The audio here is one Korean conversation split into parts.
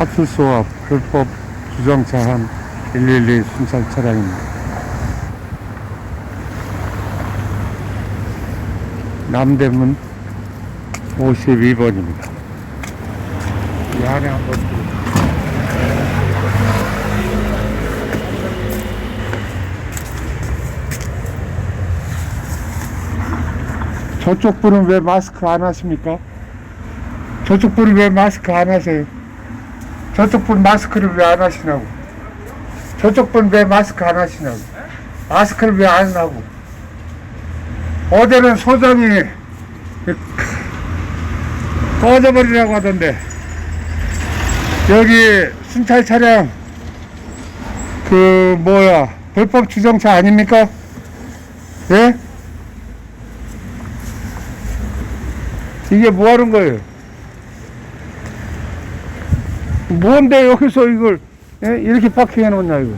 파출소와 불법 주정차 한 112 순찰 차량입니다. 남대문 52번입니다. 이 안에 한번. 저쪽 분은 왜 마스크 안 하십니까? 저쪽 분은 왜 마스크 안 하세요? 저쪽 분 마스크를 왜 안 하시냐고? 저쪽 분 왜 마스크 안 하시냐고? 마스크를 왜 안 하고? 어제는 소장이 꺼져버리라고 하던데 여기 순찰 차량 그 뭐야 불법 주정차 아닙니까? 예? 이게 뭐 하는 거예요? 뭔데 여기서 이걸 예? 이렇게 파킹해 놓냐 이거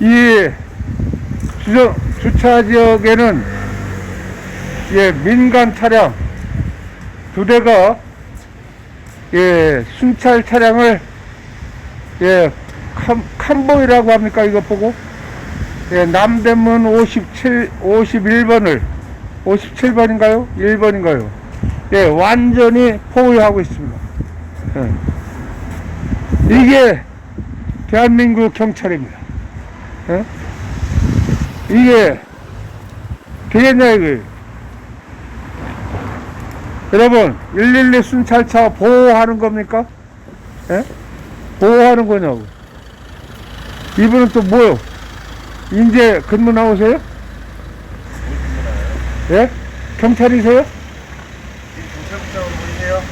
이 주정, 주차 지역에는 예, 민간 차량 두 대가 예, 순찰 차량을 예, 캄, 캄보이라고 합니까 이거 보고 예, 남대문 57 51번을 57번인가요? 1번인가요? 예, 완전히 포위하고 있습니다. 예. 이게 대한민국 경찰입니다. 예? 이게 되겠냐 이거 여러분 112 순찰차 보호하는 겁니까? 예? 보호하는 거냐고 이분은 또 뭐요? 인제 근무 나오세요? 예? 경찰이세요? 경찰국장으로 보이세요?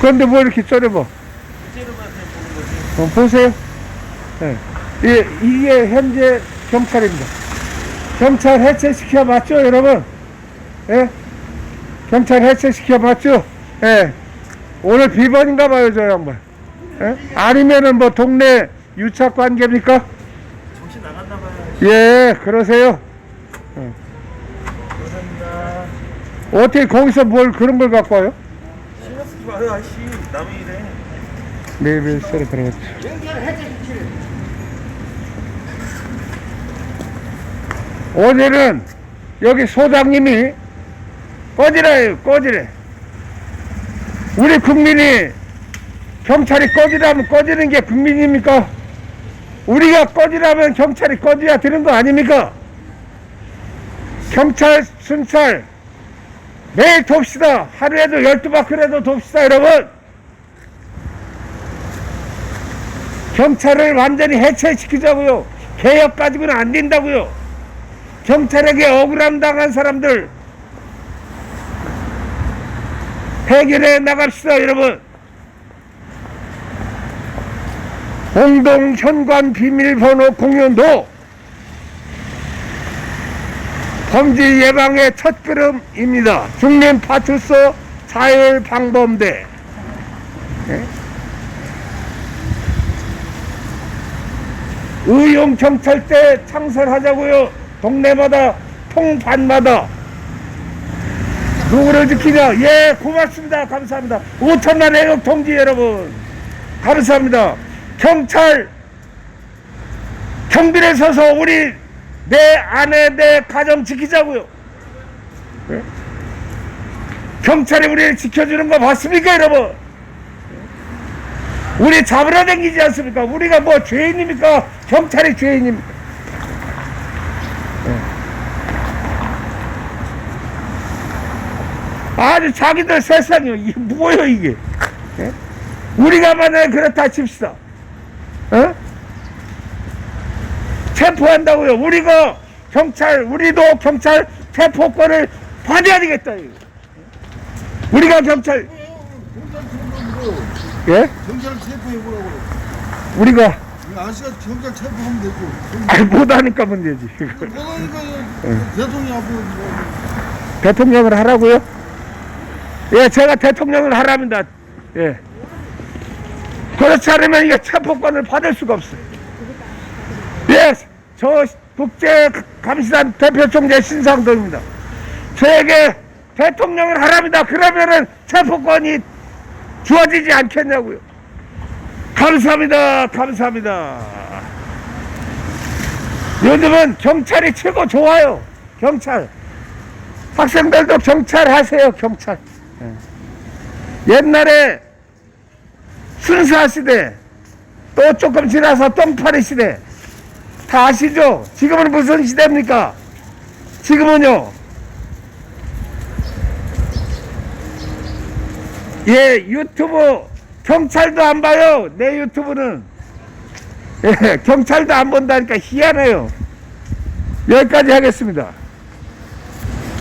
그런데 뭐 이렇게 실제로만 거지. 어, 보세요. 예. 이, 이게 현재 경찰입니다. 경찰 해체시켜 맞죠, 여러분? 예? 경찰 해체시켜 맞죠? 예. 오늘 비번인가 봐요, 저 양반. 예? 아니면은 뭐 동네 유착 관계입니까? 정신 나갔나 봐요. 예, 그러세요. 감사합니다. 어떻게 거기서 뭘 그런 걸 갖고 와요? 신경 쓰지 마요, 아저씨. 남의 일에. 매일 썰에 들어갔죠. 어제는 여기 소장님이 꺼지라요, 꺼지래. 우리 국민이 경찰이 꺼지라면 꺼지는 게 국민입니까? 우리가 꺼지라면 경찰이 꺼져야 되는 거 아닙니까? 경찰 순찰 매일 돕시다. 하루에도 12바퀴라도 돕시다, 여러분. 경찰을 완전히 해체시키자고요. 개혁 가지고는 안 된다고요. 경찰에게 억울함 당한 사람들 해결해 나갑시다, 여러분. 공동 현관 비밀번호 공유도 범죄 예방의 첫걸음입니다. 중림 파출소 자율 방범대. 의용 경찰대 창설하자고요. 동네마다 통반마다 누구를 지키냐? 예, 고맙습니다. 감사합니다. 5천만 애국 동지 여러분, 감사합니다. 경찰 경비에 서서 우리 내 아내 내 가정 지키자고요. 예? 경찰이 우리를 지켜주는 거 맞습니까, 여러분? 우리 잡으러 다니지 않습니까? 우리가 뭐 죄인입니까? 경찰이 죄인입니까? 예. 아주 자기들 세상이 이게 뭐예요 이게? 예? 우리가 만약에 그렇다 칩시다. 어? 체포한다고요. 우리가 경찰, 우리도 경찰 체포권을 받아야 되겠다. 이거. 우리가 경찰, 예? 경찰 체포해보라고 우리가. 아저씨가 경찰 체포하면 되고 아니 못하니까 문제지. 뭐하니까 대통령 앞으로 뭐 대통령을 하라고요? 예, 제가 대통령을 하랍니다. 예. 그렇지 않으면 이게 체포권을 받을 수가 없어요. 예, 저 국제감시단 대표 총재 신상동입니다. 저에게 대통령을 하랍니다. 그러면은 체포권이 주어지지 않겠냐고요. 감사합니다. 감사합니다. 요즘은 경찰이 최고 좋아요. 경찰. 학생들도 경찰 하세요. 경찰. 예. 옛날에 순사 시대, 또 조금 지나서 똥파리 시대. 다 아시죠? 지금은 무슨 시대입니까? 지금은요. 예, 유튜브 경찰도 안 봐요. 내 유튜브는. 예, 경찰도 안 본다니까 희한해요. 여기까지 하겠습니다.